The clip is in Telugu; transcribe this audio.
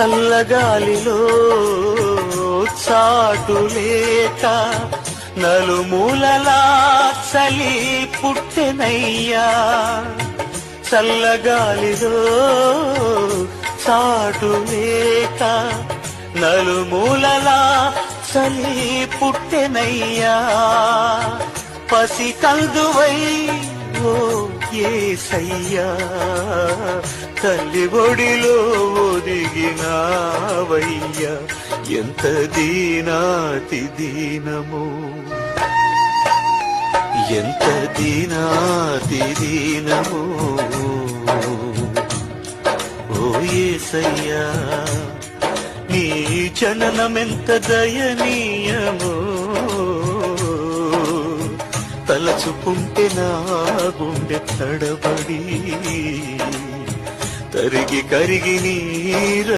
చల్లగాలిలో చాటు లేక నలుమూలలా చలి పుట్టెనయ్యా. చల్లగాలిలో చాటు లేక నలుమూలలా చలి పుట్టెనయ్యా. పసి కందువై ఏసయ్యా తల్లి ఒడిలో ఒదిగినావయ్యా. ఎంత దీనాతి దీనము. ఎంత దీనాతి దీనము. ఓ ఏసయ్యా నీ చననమెంత దయనీయ తలచుకుంటే నా గుండె తడబడి తరిగి కరిగి నీర